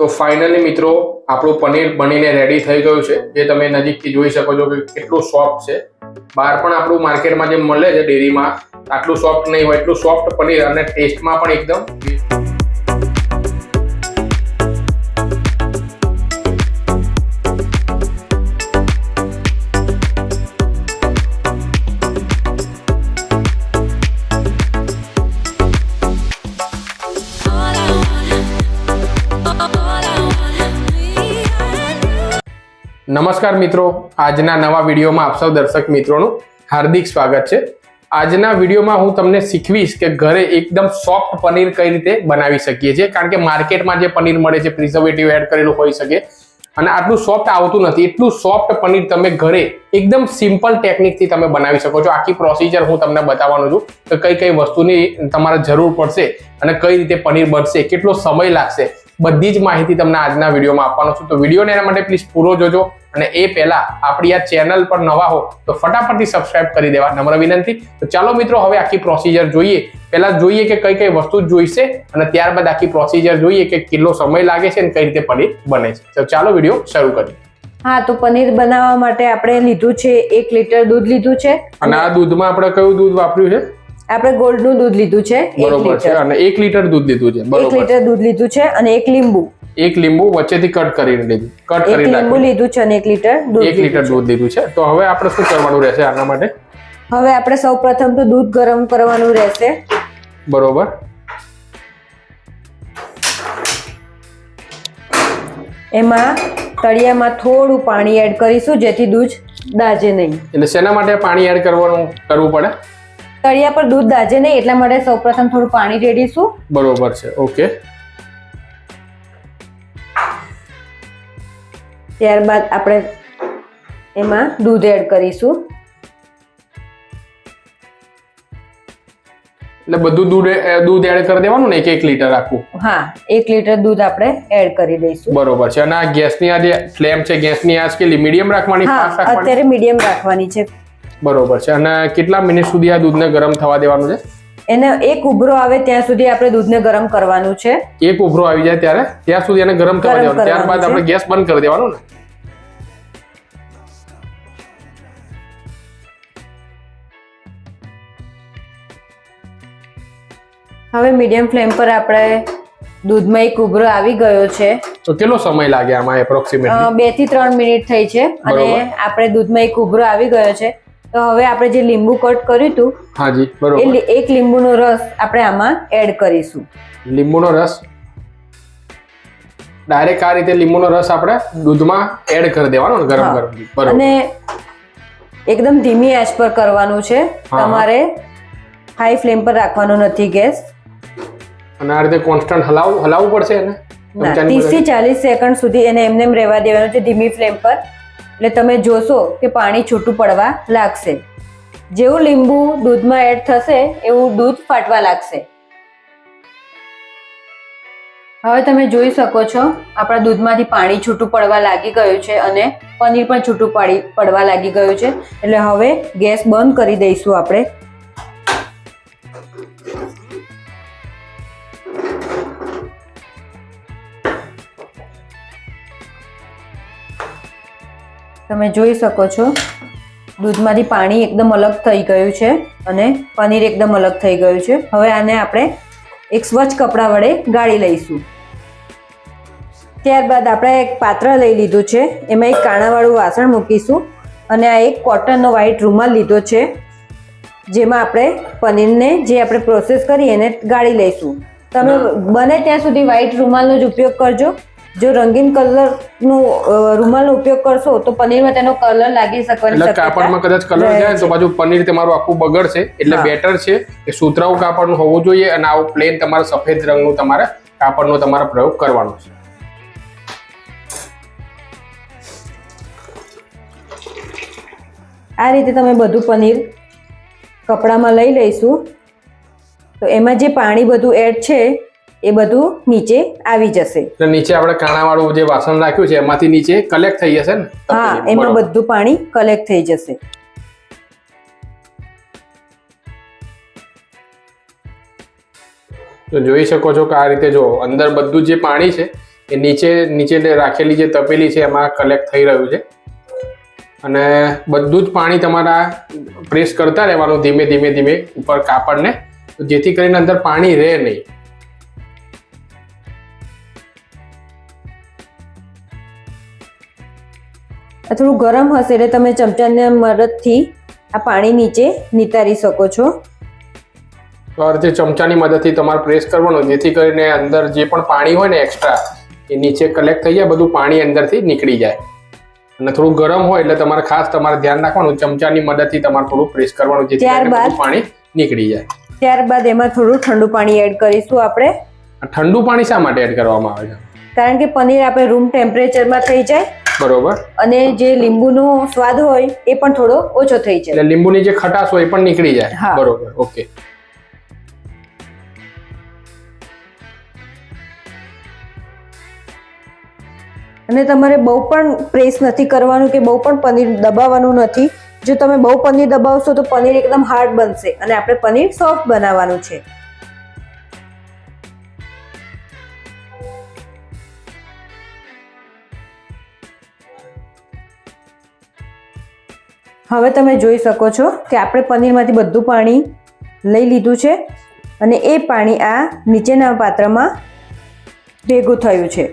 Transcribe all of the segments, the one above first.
તો ફાઇનલી મિત્રો, આપણું પનીર બનીને રેડી થઈ ગયું છે. જે તમે નજીકથી જોઈ શકો છો કે કેટલું સોફ્ટ છે. બહાર પણ આપણું માર્કેટમાં જે મળે છે ડેરીમાં આટલું સોફ્ટ નહીં હોય, એટલું સોફ્ટ પનીર અને ટેસ્ટમાં પણ એકદમ નમસ્કાર મિત્રો. આજના નવા વિડીયોમાં આપ સૌ દર્શક મિત્રોનું હાર્દિક સ્વાગત છે. આજના વિડીયોમાં હું તમને શીખવીશ કે ઘરે એકદમ સોફ્ટ પનીર કઈ રીતે બનાવી શકીએ છીએ. કારણ કે માર્કેટમાં જે પનીર મળે છે પ્રિઝર્વેટિવ એડ કરેલું હોઈ શકે. અને આટલું સોફ્ટ આવતું નથી. એટલું સોફ્ટ પનીર તમે ઘરે એકદમ સિમ્પલ ટેકનિકથી તમે બનાવી શકો છો. આખી પ્રોસિજર હું તમને બતાવવાનો છું કે કઈ કઈ વસ્તુની તમારે જરૂર પડશે અને કઈ રીતે પનીર બનશે, કેટલો સમય લાગશે. બધી જ માહિતી તમને આજના વિડીયોમાં આપવાનો છું. તો વિડીયોને એના માટે પ્લીઝ પૂરો જોજો અને એ પહેલા આપણી આ ચેનલ પર નવા હો તો ફટાફટથી સબસ્ક્રાઇબ કરી દેવા નમ્ર વિનંતી. તો ચાલો મિત્રો હવે આખી પ્રોસિજર જોઈએ. પહેલા જોઈએ કે કઈ કઈ વસ્તુ જોઈશે અને ત્યારબાદ આખી પ્રોસિજર જોઈએ કે કેટલો સમય લાગે છે અને કઈ રીતે પનીર બને છે. તો ચાલો વીડિયો શરૂ કરીએ. હા તો પનીર બનાવવા માટે આપણે લીધું છે એક લીટર દૂધ લીધું છે. અને આ દૂધમાં આપણે કયું દૂધ વાપર્યું છે? આપણે ગોલ્ડનું દૂધ લીધું છે એક બરોબર છે લીટર. અને એક લીટર દૂધ લીધું છે એક બરોબર લીટર દૂધ લીધું છે અને એક લીંબુ. એક લીંબુ વચ્ચેથી કટ કરીને લીધું કટ એક કરી લીંબુ લીધું છે અને એક લીટર દૂધ એક લીટર દૂધ લીધું છે. તો હવે આપણે શું કરવાનું રહેશે આના માટે? હવે આપણે સૌ પ્રથમ તો દૂધ ગરમ કરવાનું રહેશે. બરોબર. એમાં તળિયામાં થોડું પાણી એડ કરીશું જેથી દૂધ દાજે નહીં. એટલે શેના માટે પાણી એડ કરવાનું કરવું પડે? તળિયા પર દૂધ દાજે નહીં એટલા માટે સૌપ્રથમ થોડું પાણી રેડીશું. બરોબર છે ઓકે. ત્યારબાદ આપણે એમાં દૂધ એડ કરીશું. એટલે બધું દૂધ દૂધ એડ કરી દેવાનું ને એક એક લીટર આખું? હા એક લીટર દૂધ આપણે એડ કરી દઈશું. બરોબર છે અને આ ગેસની આ જે ફ્લેમ છે ગેસની આજ કેટલી મીડિયમ રાખવાની? અત્યારે મીડિયમ રાખવાની છે. બરોબર છે. અને કેટલા મિનિટ સુધી આ દૂધને ગરમ થવા દેવાનું છે? એને એક ઉભરો આવે ત્યાં સુધી આપણે દૂધને ગરમ કરવાનું છે. એક ઉભરો આવી જાય ત્યારે? ત્યાં સુધી એને ગરમ થવા દેવાનું. ત્યારબાદ આપણે ગેસ બંધ કરી દેવાનું ને? હવે મીડિયમ ફ્લેમ પર આપણે દૂધમાં એક ઉભરો આવી ગયો છે. તો કેટલો સમય લાગે આમાં એપ્રોક્સિમેટલી બેથી ત્રણ મિનિટ થઈ છે. અને આપણે દૂધમાં એક ઉભરો આવી ગયો છે. તો હવે આપણે જે લીંબુ કટ કર્યું હતું હાજી બરોબર. એક લીંબુનો રસ આપણે આમાં એડ કરીશું. લીંબુનો રસ? ડાયરેક્ટ આ રીતે લીંબુનો રસ આપણે દૂધમાં એડ કરી દેવાનો ગરમ ગરમ બરોબર. અને એકદમ ધીમી આંચ પર કરવાનું છે. તમારે હાઈ ફ્લેમ પર રાખવાનો નથી ગેસ. અને આ રીતે કોન્સ્ટન્ટ હલાવ હલાવવું પડશે એને? ના ત્રીસથી ચાલીસ સેકન્ડ સુધી એને એમને એમ રહેવા દેવાનું છે ધીમી ફ્લેમ પર. એટલે તમે જોશો કે પાણી છૂટું પડવા લાગશે. જેવું લીંબુ દૂધમાં એડ થશે, એવું દૂધ ફાટવા લાગશે. હવે તમે જોઈ શકો છો, આપણા દૂધમાંથી પાણી છૂટું પડવા લાગી ગયું છે અને પનીર પણ છૂટું પાડી, પડવા લાગી ગયું છે. એટલે હવે ગેસ બંધ કરી દઈશું આપણે. તમે જોઈ શકો છો. દૂધમાંથી પાણી એકદમ અલગ થઈ ગયું છે અને પનીર એકદમ અલગ થઈ ગયું છે. હવે આને આપણે એક સ્વચ્છ કપડા વડે ગાળી લઈશું. ત્યારબાદ આપણે એક પાત્ર લઈ લીધું છે. એમાં એક કાણાવાળું વાસણ મૂકીશું અને આ એક કોટનનો વ્હાઈટ રૂમાલ લીધો છે. જેમાં આપણે પનીરને જે આપણે પ્રોસેસ કરી એને ગાળી લઈશું. તમે બને ત્યાં સુધી વ્હાઈટ રૂમાલનો જ ઉપયોગ કરજો. જો રંગીન કલરનો રૂમાલનો ઉપયોગ કરશો તો પનીરમાં તેનો કલર લાગી શકવાની એટલે કાપડમાં કદાચ કલર જાય તો બાજુ પનીર તમારું આખું બગડશે એટલે બેટર છે કે સુતરાઉ કાપડનું હોવું જોઈએ અને આવું પ્લેન તમારે સફેદ રંગનું તમારે કાપડનો તમારે પ્રયોગ કરવાનો છે. આ રીતે તમે બધું પનીર કપડામાં લઈ લઈશું. તો એમાં જે પાણી બધું એડ છે એ બધું નીચે આવી જશે. એટલે નીચે આપણે કાણાવાળું જે વાસણ રાખ્યું છે એમાંથી નીચે કલેક્ટ થઈ જશે ને? હા એમાં બધું પાણી કલેક્ટ થઈ જશે. તો જોઈ શકો છો કે આ રીતે જો અંદર બધું જે પાણી છે એ નીચે નીચે રાખેલી જે તપેલી છે એમાં કલેક્ટ થઈ રહ્યું છે. અને બધું જ પાણી તમારા પ્રેસ કરતા રહેવાનું ધીમે ધીમે ધીમે ઉપર કાપડને જેથી કરીને અંદર પાણી રહે નહીં. આ થોડું ગરમ હશે એટલે તમે ચમચાની મદદથી આ પાણી નીચે નિતારી શકો છો. તો ચમચાની મદદથી તમારે પ્રેસ કરવાનું જેથી કરીને અંદર જે પણ પાણી હોય ને એક્સ્ટ્રા એ નીચે કલેક્ટ થઈ જાય બધું પાણી અંદરથી નીકળી જાય. અને થોડું ગરમ હોય એટલે તમારે ખાસ તમારે ધ્યાન રાખવાનું ચમચાની મદદથી તમારે થોડું પ્રેસ કરવાનું જેથી ત્યારબાદ? પાણી નીકળી જાય. ત્યારબાદ એમાં થોડું ઠંડુ પાણી એડ કરીશું આપણે. ઠંડુ પાણી શા માટે એડ કરવામાં આવે છે? કારણ કે પનીર આપણે રૂમ ટેમ્પરેચરમાં થઈ જાય બરોબર. અને જે લીંબુનો સ્વાદ હોય એ પણ થોડો ઓછો થઈ જાય. એટલે લીંબુની જે ખટાશ હોય એ પણ નીકળી જાય. બરોબર ઓકે. અને તમારે બહુ પણ પ્રેસ નથી કરવાનું કે બહુ પણ પનીર દબાવવાનું નથી. જો તમે બહુ પનીર દબાવશો તો પનીર એકદમ હાર્ડ બનશે અને આપણે પનીર સોફ્ટ બનાવવાનું છે. હવે તમે જોઈ શકો છો કે આપણે પનીરમાંથી બધું પાણી લઈ લીધું છે અને એ પાણી આ નીચેના પાત્રમાં ભેગું થયું છે.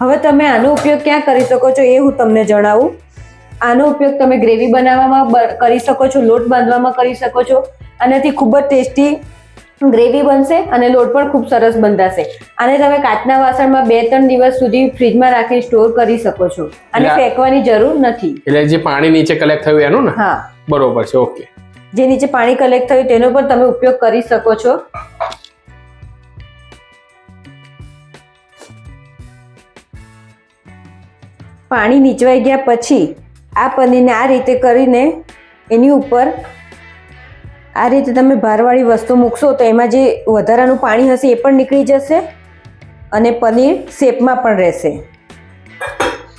હવે તમે આનો ઉપયોગ ક્યાં કરી શકો છો એ હું તમને જણાવું. આનો ઉપયોગ તમે ગ્રેવી બનાવવામાં કરી શકો છો, લોટ બાંધવામાં કરી શકો છો. આનાથી ખૂબ જ ટેસ્ટી ગ્રેવી બનશે અને લોટ પણ ખૂબ સરસ બંધાશે. અને તમે કાચના વાસણમાં બે ત્રણ દિવસ સુધી ફ્રીજમાં રાખી સ્ટોર કરી શકો છો અને ફેંકવાની જરૂર નથી. એટલે જે પાણી નીચે કલેક્ટ થયું એનું ને? હા. બરોબર છે ઓકે જે નીચે પાણી કલેક્ટ થયું તેનો પણ તમે ઉપયોગ કરી શકો છો. પાણી નીચવાઈ ગયા પછી આ પનીરને આ રીતે કરીને એની ઉપર આ રીતે તમે ભારવાળી વસ્તુ મૂકશો તો એમાં જે વધારાનું પાણી હશે એ પણ નીકળી જશે અને પનીર શેપમાં પણ રહેશે.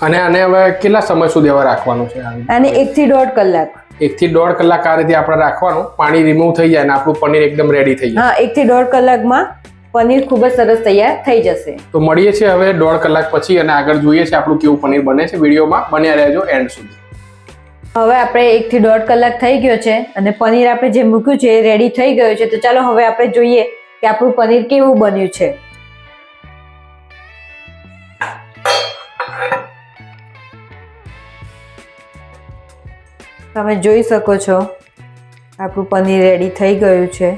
અને આને હવે કેટલા સમય સુધી હવે રાખવાનું છે અને એકથી દોઢ કલાક. એકથી દોઢ કલાક આ રીતે આપણે રાખવાનું. પાણી રિમૂવ થઈ જાય અને આપણું પનીર એકદમ રેડી થઈ જાય. હા એકથી દોઢ કલાકમાં પનીર ખૂબ જ સરસ તૈયાર થઈ જશે. તો મળીએ છીએ હવે દોઢ કલાક પછી અને આગળ જોઈએ છે આપણું કેવું પનીર બને છે. વિડીયોમાં બન્યા રહેજો એન્ડ સુધી. હવે આપણે એકથી દોઢ કલાક થઈ ગયો છે અને પનીર આપણે જે મૂક્યું છે એ રેડી થઈ ગયું છે. તો ચાલો હવે આપણે જોઈએ કે આપણું પનીર કેવું બન્યું છે. તમે જોઈ શકો છો, આપણું પનીર રેડી થઈ ગયું છે.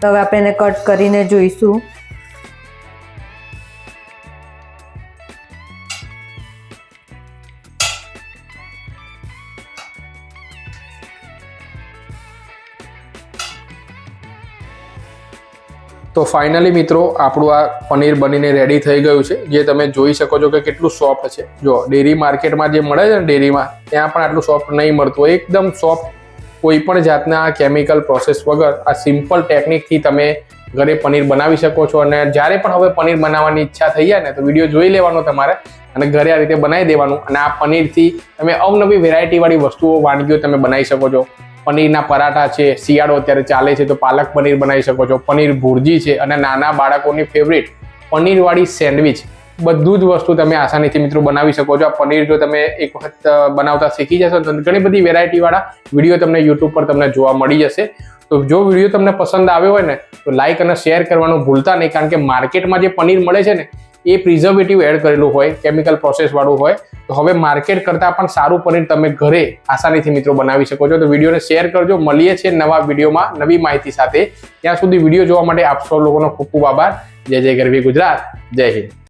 તો હવે આપણે એને કટ કરીને જોઈશું. તો ફાઇનલી મિત્રો, આપણું આ પનીર બનીને રેડી થઈ ગયું છે. જે તમે જોઈ શકો છો કે કેટલું સોફ્ટ છે. જો ડેરી માર્કેટમાં જે મળે છે ને ડેરીમાં ત્યાં પણ આટલું સોફ્ટ નહીં મળતું. એકદમ સોફ્ટ કોઈ પણ જાતના કેમિકલ પ્રોસેસ વગર, આ સિમ્પલ ટેકનિકથી તમે ઘરે પનીર બનાવી શકો છો. અને જ્યારે પણ હવે પનીર બનાવવાની ઈચ્છા થઈ જાય ને, તો વીડિયો જોઈ લેવાનો તમારે અને ઘરે આ રીતે બનાવી દેવાનું. અને આ પનીરથી તમે અવનવી વેરાયટીવાળી વસ્તુઓ, વાનગીઓ તમે બનાવી શકો છો. પનીરના પરાઠા છે, શિયાળો અત્યારે ચાલે છે, તો પાલક પનીર બનાવી શકો છો. પનીર ભુરજી છે અને નાના બાળકોની ફેવરિટ પનીરવાળી સેન્ડવિચ. બધું જ વસ્તુ તમે આસાનીથી મિત્રો બનાવી શકો છો. આ પનીર જો તમે એક વખત બનાવતા શીખી જશો તો ઘણી બધી વેરાયટીવાળા વીડિયો તમને યુટ્યુબ પર તમને જોવા મળી જશે. તો જો વીડિયો તમને પસંદ આવ્યો હોય ને, તો લાઇક અને શેર કરવાનું ભૂલતા નહીં, કારણ કે માર્કેટમાં જે પનીર મળે છે ને એ પ્રિઝર્વેટિવ એડ કરેલું હોય કેમિકલ પ્રોસેસવાળું હોય, તો હવે માર્કેટ કરતાં પણ સારું પનીર તમે ઘરે આસાનીથી મિત્રો બનાવી શકો છો. તો વિડીયોને શેર કરજો. મળીએ છીએ નવા વિડીયોમાં નવી માહિતી સાથે. ત્યાં સુધી વીડિયો જોવા માટે આપ સૌ લોકોનો ખૂબ ખૂબ આભાર. જય જય ગરવી ગુજરાત. જય હિન્દ.